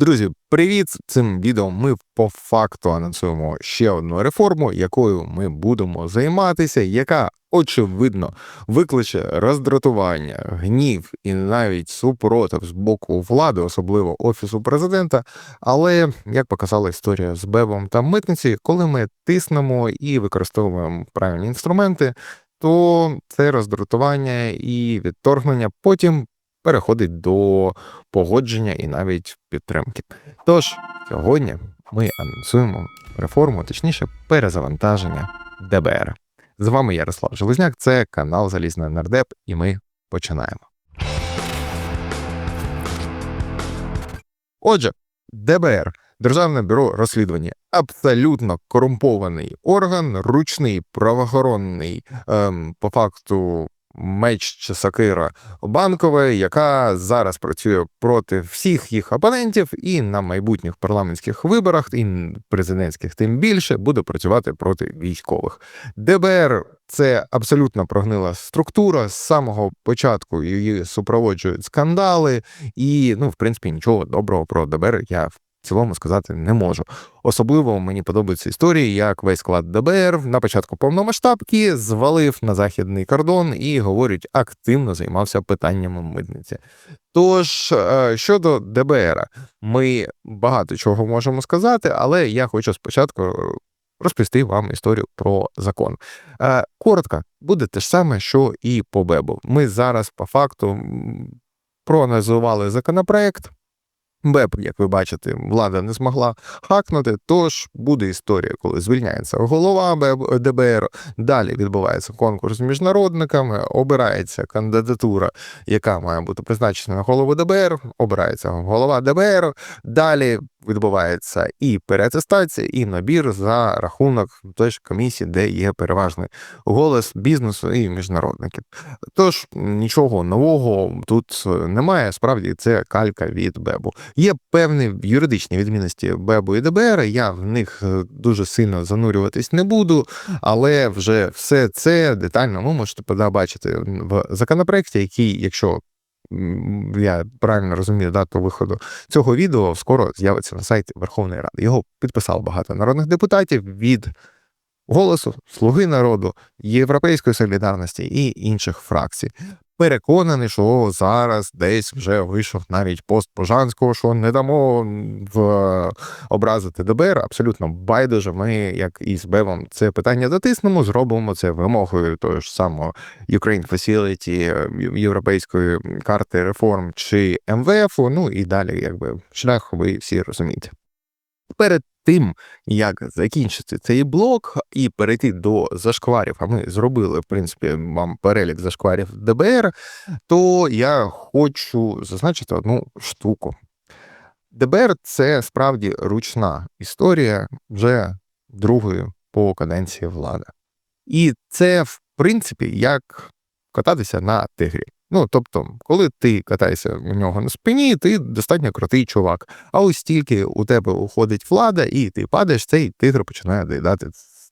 Друзі, привіт! Цим відео ми по факту анонсуємо ще одну реформу, якою ми будемо займатися, яка очевидно викличе роздратування, гнів і навіть супротив з боку влади, особливо офісу президента. Але як показала історія з Бебом та митниці, коли ми тиснемо і використовуємо правильні інструменти, то це роздратування і відторгнення потім переходить до погодження і навіть підтримки. Тож сьогодні ми анонсуємо реформу, точніше, перезавантаження ДБР. З вами Ярослав Железняк, це канал Залізний Нардеп, і ми починаємо. Отже, ДБР Державне бюро розслідування абсолютно корумпований орган, ручний правоохоронний, ем, по факту меч чи сакира банкове, яка зараз працює проти всіх їх опонентів, і на майбутніх парламентських виборах, і президентських, тим більше буде працювати проти військових. ДБР це абсолютно прогнила структура з самого початку її супроводжують скандали, і ну, в принципі, нічого доброго про ДБР я цілому сказати не можу. Особливо мені подобаються історії, як весь склад ДБР на початку повномасштабки звалив на західний кордон і говорять, активно займався питаннями митниці. Тож е, щодо ДБР, ми багато чого можемо сказати, але я хочу спочатку. Розповісти вам історію про закон. Е, коротко, буде те ж саме, що і по Бебу. Ми зараз по факту проаналізували законопроект, БЕП, як ви бачите, влада не змогла хакнути. Тож буде історія, коли звільняється голова БЕП, ДБР. Далі відбувається конкурс з міжнародниками, обирається кандидатура, яка має бути призначена на голову ДБР, обирається голова ДБР. Далі відбувається і переатестація, і набір за рахунок тої ж комісії, де є переважний голос бізнесу і міжнародників. Тож нічого нового тут немає. Справді це калька від Бебу. Є певні юридичні відмінності Бебу і ДБР. Я в них е, дуже сильно занурюватись не буду, але вже все це детально ви можете побачити в законопроекті, який, якщо я правильно розумію дату виходу цього відео, скоро з'явиться на сайті Верховної Ради. Його підписало багато народних депутатів від голосу, Слуги народу, Європейської солідарності і інших фракцій переконаний, що зараз десь вже вийшов навіть пост Пожанського, що не дамо в образити ДБР. Абсолютно байдуже. Ми, як і з Бевом, це питання дотиснемо, зробимо це вимогою того ж самого Ukraine Facility, європейської карти реформ чи МВФ. Ну і далі, якби шлях, ви всі розумієте. Перед тим, як закінчити цей блок і перейти до зашкварів, а ми зробили, в принципі, вам перелік зашкварів ДБР, то я хочу зазначити одну штуку. ДБР це справді ручна історія вже другої по каденції влади. І це, в принципі, як кататися на тигрі. Ну, тобто, коли ти катаєшся у нього на спині, ти достатньо крутий чувак. А ось тільки у тебе уходить влада, і ти падаєш, цей тигр починає доїдати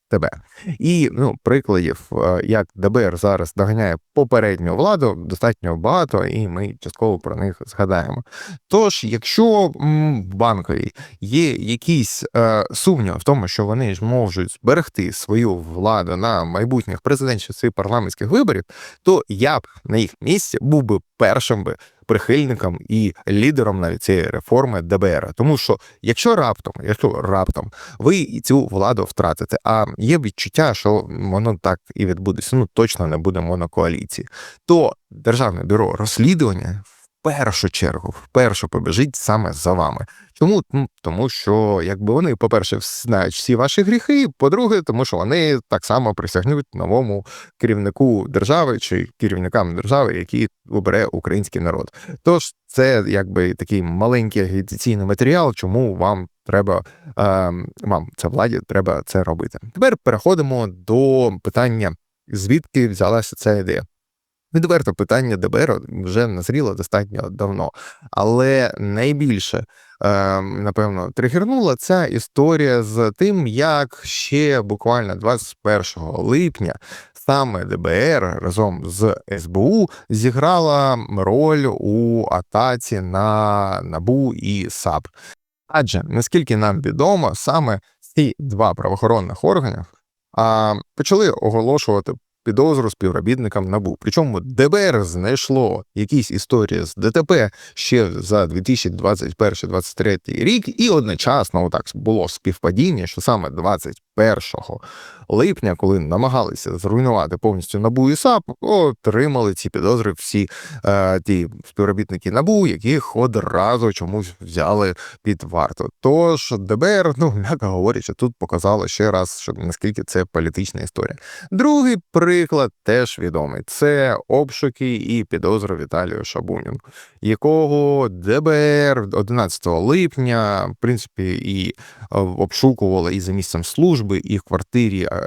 тебе. І ну, прикладів, е, як ДБР зараз доганяє попередню владу, достатньо багато, і ми частково про них згадаємо. Тож, якщо в банковій є якісь е, сумніви в тому, що вони ж можуть зберегти свою владу на майбутніх президентських і парламентських виборів, то я б на їх місці був би першим би прихильником і лідером навіть цієї реформи ДБР. Тому що якщо раптом, якщо раптом ви цю владу втратите, а є відчуття, що воно так і відбудеться, ну точно не буде монокоаліції, то державне бюро розслідування першу чергу вперше побіжить саме за вами. Чому? Тому що якби вони, по-перше, знають всі ваші гріхи, по-друге, тому що вони так само присягнуть новому керівнику держави чи керівникам держави, які обере український народ. Тож це якби такий маленький агітаційний матеріал, чому вам треба е, вам це владі треба це робити. Тепер переходимо до питання, звідки взялася ця ідея. Відверто питання ДБР вже назріло достатньо давно, але найбільше ем, напевно тригернула ця історія з тим, як ще буквально 21 липня саме ДБР разом з СБУ зіграла роль у атаці на Набу і САП. Адже наскільки нам відомо, саме ці два правоохоронних органів а, почали оголошувати підозру співробітникам НАБУ. Причому ДБР знайшло якісь історії з ДТП ще за 2021-2023 рік, і одночасно отак було співпадіння, що саме 21 липня, коли намагалися зруйнувати повністю набу і САП, отримали ці підозри всі е, ті співробітники набу, яких одразу чомусь взяли під варту. Тож ДБР, ну м'яко говорячи, тут показало ще раз, що наскільки це політична історія. Другий приклад теж відомий: це обшуки і підозри Віталію Шабуніну, якого ДБР 11 липня, в принципі, і е, обшукували і за місцем служби, і в квартирі е,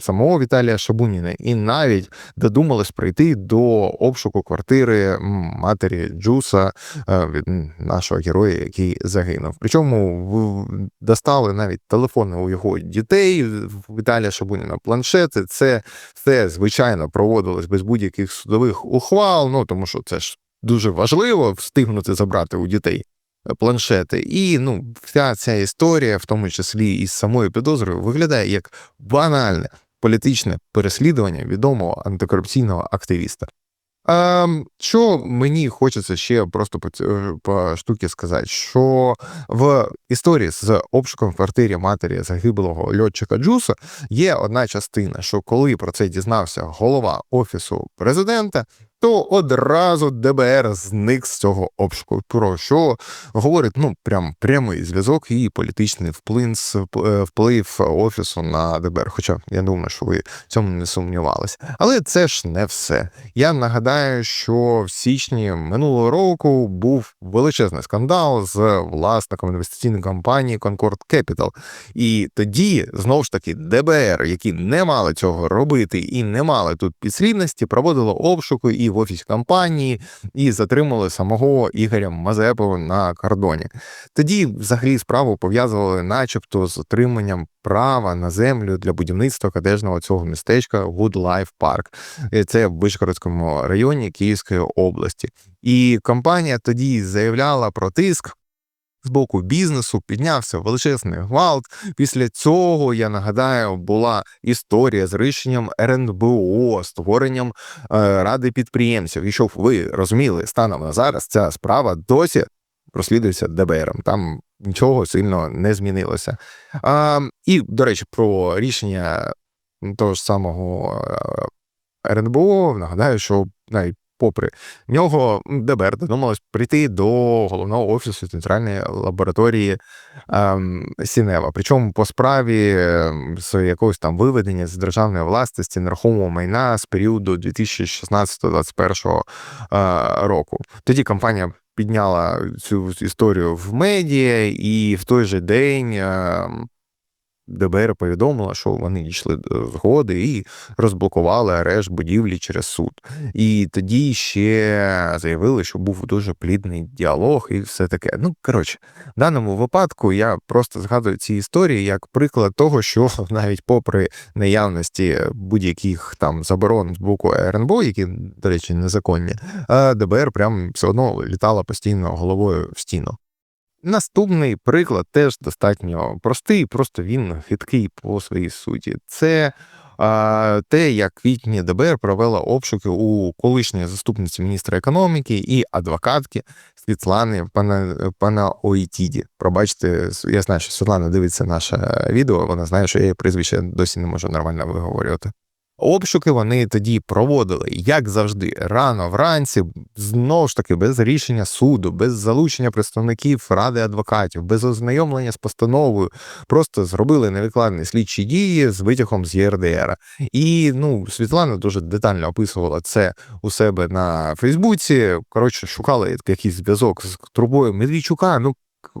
самого Віталія Шабуніна, і навіть додумались прийти до обшуку квартири матері Джуса е, нашого героя, який загинув. Причому достали навіть телефони у його дітей Віталія Шабуніна, планшети. Це все звичайно проводилось без будь-яких судових ухвал. Ну тому що це ж дуже важливо встигнути забрати у дітей планшети. І ну, вся ця історія, в тому числі із самою підозрою, виглядає як банальне політичне переслідування відомого антикорупційного активіста. А, Що мені хочеться ще просто по, е, по штуки сказати, що в історії з обшуком в квартирі матері загиблого льотчика Джуса є одна частина, що коли про це дізнався голова офісу президента, то одразу ДБР зник з цього обшуку. Про що говорить ну прям прямий зв'язок і політичний вплив е, вплив офісу на ДБР. Хоча я думаю, що ви цьому не сумнівалися. Але це ж не все. Я нагадаю, що в січні минулого року був величезний скандал з власником інвестиційної компанії Concord Capital. І тоді знову ж таки ДБР, які не мали цього робити і не мали тут підслідності, проводило обшуки і в офісі компанії і затримали самого Ігоря Мазепова на кордоні. Тоді, взагалі, справу пов'язували, начебто, з отриманням права на землю для будівництва кадежного цього містечка Good Life Park. Це в Вишгородському районі Київської області. І компанія тоді заявляла про тиск з боку бізнесу піднявся величезний гвалт. Після цього я нагадаю, була історія з рішенням РНБО, створенням е, ради підприємців. І щоб ви розуміли, станом на зараз ця справа досі розслідується ДБРом. Там нічого сильно не змінилося. А, І, до речі, про рішення того ж самого е, РНБО нагадаю, що навіть попри нього ДБР додумалось прийти до головного офісу центральної лабораторії ем, Сінева. Причому по справі ем, з якогось там виведення з державної власності нерухомого майна з періоду 2016-2021 е, року. Тоді компанія. Підняла цю історію в медіа, і в той же день ем, ДБР повідомила, що вони дійшли до згоди і розблокували арешт будівлі через суд. І тоді ще заявили, що був дуже плідний діалог і все таке. Ну коротше, в даному випадку я просто згадую ці історії як приклад того, що навіть попри наявності будь-яких там заборон з боку РНБО, які, до речі, незаконні, ДБР прям все одно літала постійно головою в стіну. Наступний приклад теж достатньо простий, просто він хиткий по своїй суті. Це а, те, як квітні ДБР провела обшуки у колишньої заступниці міністра економіки і адвокатки Світлани Пана, Пана Ойтіді. Пробачте, я знаю, що Світлана дивиться наше відео, вона знає, що я її прізвище досі не можу нормально виговорювати. Обшуки вони тоді проводили, як завжди, рано вранці, знову ж таки, без рішення суду, без залучення представників ради адвокатів, без ознайомлення з постановою, просто зробили невикладні слідчі дії з витягом з ЄРДР. І ну, Світлана дуже детально описувала це у себе на Фейсбуці. Коротше, шукали якийсь зв'язок з трубою Медведчука. Ну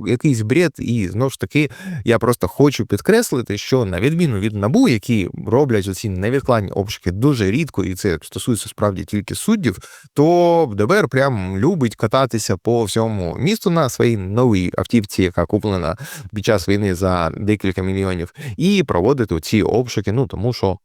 якийсь бред, і знову ж таки, я просто хочу підкреслити, що на відміну від набу, які роблять оці невідкладні обшуки дуже рідко, і це стосується справді тільки суддів, то ДБР прям любить кататися по всьому місту на своїй новій автівці, яка куплена під час війни за декілька мільйонів, і проводити ці обшуки. Ну тому що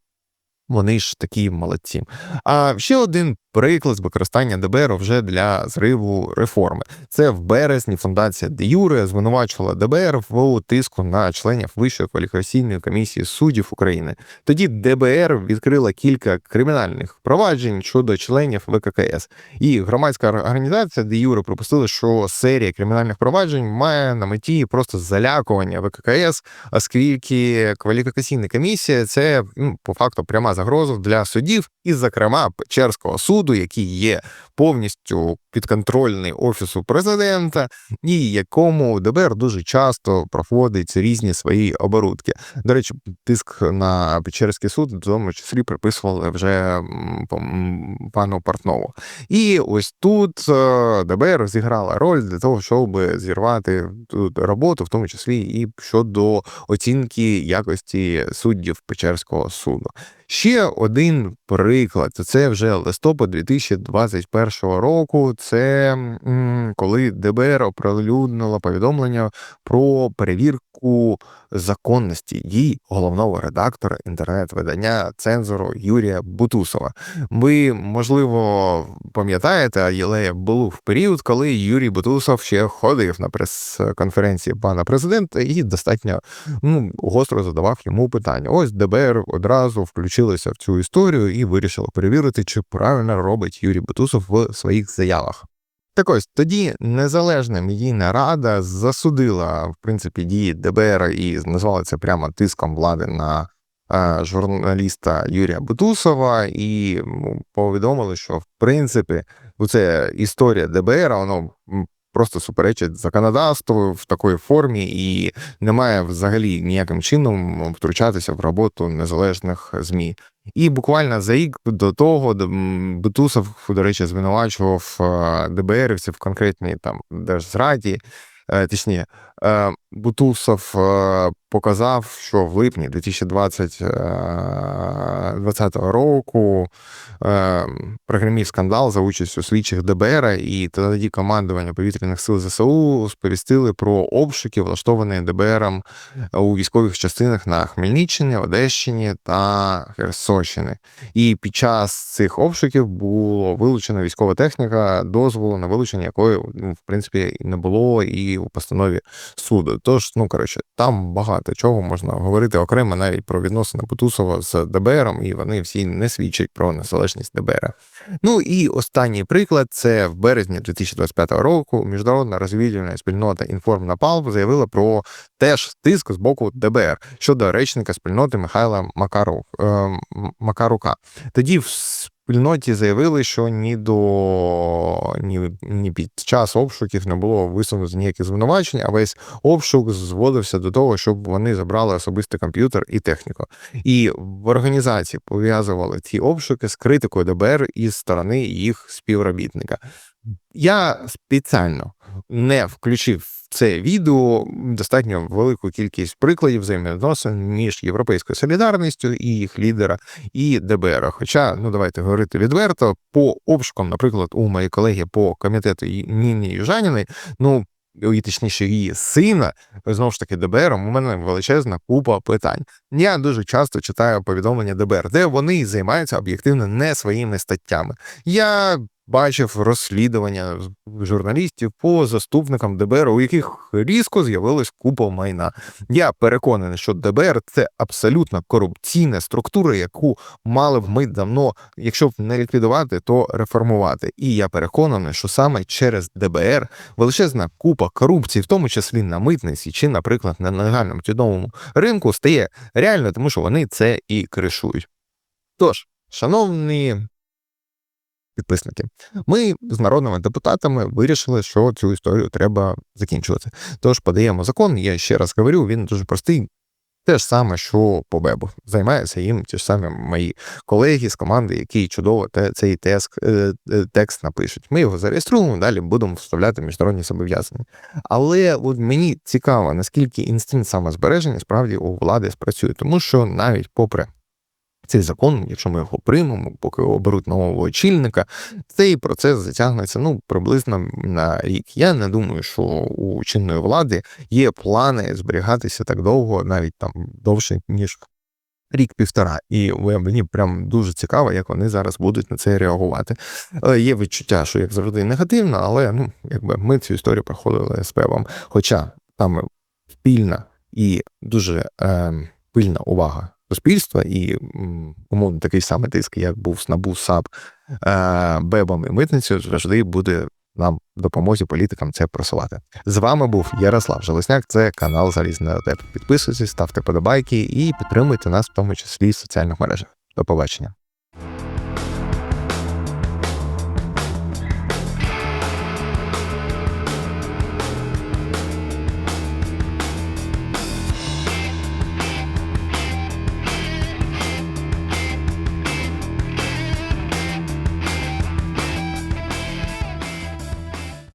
Вони ж такі молодці. А ще один приклад з використання ДБР вже для зриву реформи. Це в березні фундація Де Юре звинувачувала ДБР в тиску на членів Вищої кваліфікаційної комісії суддів України. Тоді ДБР відкрила кілька кримінальних проваджень щодо членів ВККС. І громадська організація Де Юре припустила, що серія кримінальних проваджень має на меті просто залякування ВККС, оскільки кваліфікаційна комісія це ну, по факту пряма загроза для суддів, і, зокрема, Печерського суду, який є повністю підконтрольний офісу президента, і якому ДБР дуже часто проводить різні свої оборудки. До речі, тиск на Печерський суд в тому числі приписували вже пану Портнову. І ось тут е, ДБР зіграла роль для того, щоб зірвати тут роботу, в тому числі і щодо оцінки якості суддів Печерського суду. Ще один приклад це вже листопад 2021 року. Це коли ДБР оприлюднило повідомлення про перевірку законності дій головного редактора інтернет-видання цензору Юрія Бутусова. Ви, можливо, пам'ятаєте, але був період, коли Юрій Бутусов ще ходив на прес-конференції пана президента і достатньо ну, гостро задавав йому питання. Ось ДБР одразу включилося в цю історію і вирішило перевірити, чи правильно робить Юрій Бутусов в своїх заявах. Так ось тоді незалежна медійна рада засудила в принципі дії ДБР і назвала це прямо тиском влади на е, журналіста Юрія Бутусова, і повідомили, що в принципі це історія ДБР, воно просто суперечить законодавству в такої формі і немає взагалі ніяким чином втручатися в роботу незалежних змі. І буквально за рік до того Бутусов, до речі, звинувачував е, ДБРівців в конкретній там держзраді. Е, точніше, е, Бутусов показав, що в липні 2020 року прогремів скандал за участю слідчих ДБР, і тоді командування повітряних сил ЗСУ сповістили про обшуки, влаштовані ДБРом у військових частинах на Хмельниччині, Одещині та Херсонщині. І під час цих обшуків було вилучена військова техніка, дозволу на вилучення якої в принципі не було і у постанові суду. Тож, ну коротше, там багато чого можна говорити окремо навіть про відносини Бутусова з ДБРом, і вони всі не свідчать про незалежність ДБР. Ну і останній приклад це в березні 2025 року міжнародна розвідувальна спільнота Інформнапал заявила про теж тиск з боку ДБР щодо речника спільноти Михайла Макару, е, Макарука. Тоді в спільноті заявили, що ні до ні, ні під час обшуків не було висунуто ніяких звинувачень, а весь обшук зводився до того, щоб вони забрали особистий комп'ютер і техніку. І в організації пов'язували ці обшуки з критикою ДБР із сторони їх співробітника. Я спеціально не включив в це відео достатньо велику кількість прикладів взаємовідносин між європейською солідарністю і їх лідера і ДБР. Хоча, ну давайте говорити відверто, по обшукам, наприклад, у моєї колеги по комітету Ніні Южаніної, ну. І точніше її сина, знову ж таки, ДБР, у мене величезна купа питань. Я дуже часто читаю повідомлення ДБР, де вони займаються об'єктивно не своїми статтями. Я бачив розслідування журналістів по заступникам ДБР, у яких різко з'явилась купа майна. Я переконаний, що ДБР це абсолютно корупційна структура, яку мали б ми давно, якщо б не ліквідувати, то реформувати. І я переконаний, що саме через ДБР величезна купа корупції, в тому числі на митниці чи, наприклад, на нелегальному тюдовому ринку, стає реально, тому що вони це і кришують. Тож, шановні підписники. Ми з народними депутатами вирішили, що цю історію треба закінчувати. Тож подаємо закон. Я ще раз говорю, він дуже простий. Те ж саме, що по Бебу. Займаються їм ті ж самі мої колеги з команди, які чудово те, цей текст, е, е, текст напишуть. Ми його зареєструємо, далі будемо вставляти міжнародні зобов'язання. Але от мені цікаво, наскільки інстинкт самозбереження справді у влади спрацює, тому що навіть попри цей закон, якщо ми його приймемо, поки оберуть нового очільника, цей процес затягнеться ну приблизно на рік. Я не думаю, що у чинної влади є плани зберігатися так довго, навіть там довше ніж рік-півтора, і мені прям дуже цікаво, як вони зараз будуть на це реагувати. Е, Є відчуття, що як завжди негативно, але ну якби ми цю історію проходили з певом. Хоча там спільна і дуже е, пильна увага суспільства, і умовно такий самий тиск, як був з НАБУ, САП, е, БЕБом і митницею, завжди буде нам допомозі політикам це просувати. З вами був Ярослав Желесняк. Це канал Залізний Отеп. Підписуйтесь, ставте подобайки і підтримуйте нас, в тому числі в соціальних мережах. До побачення.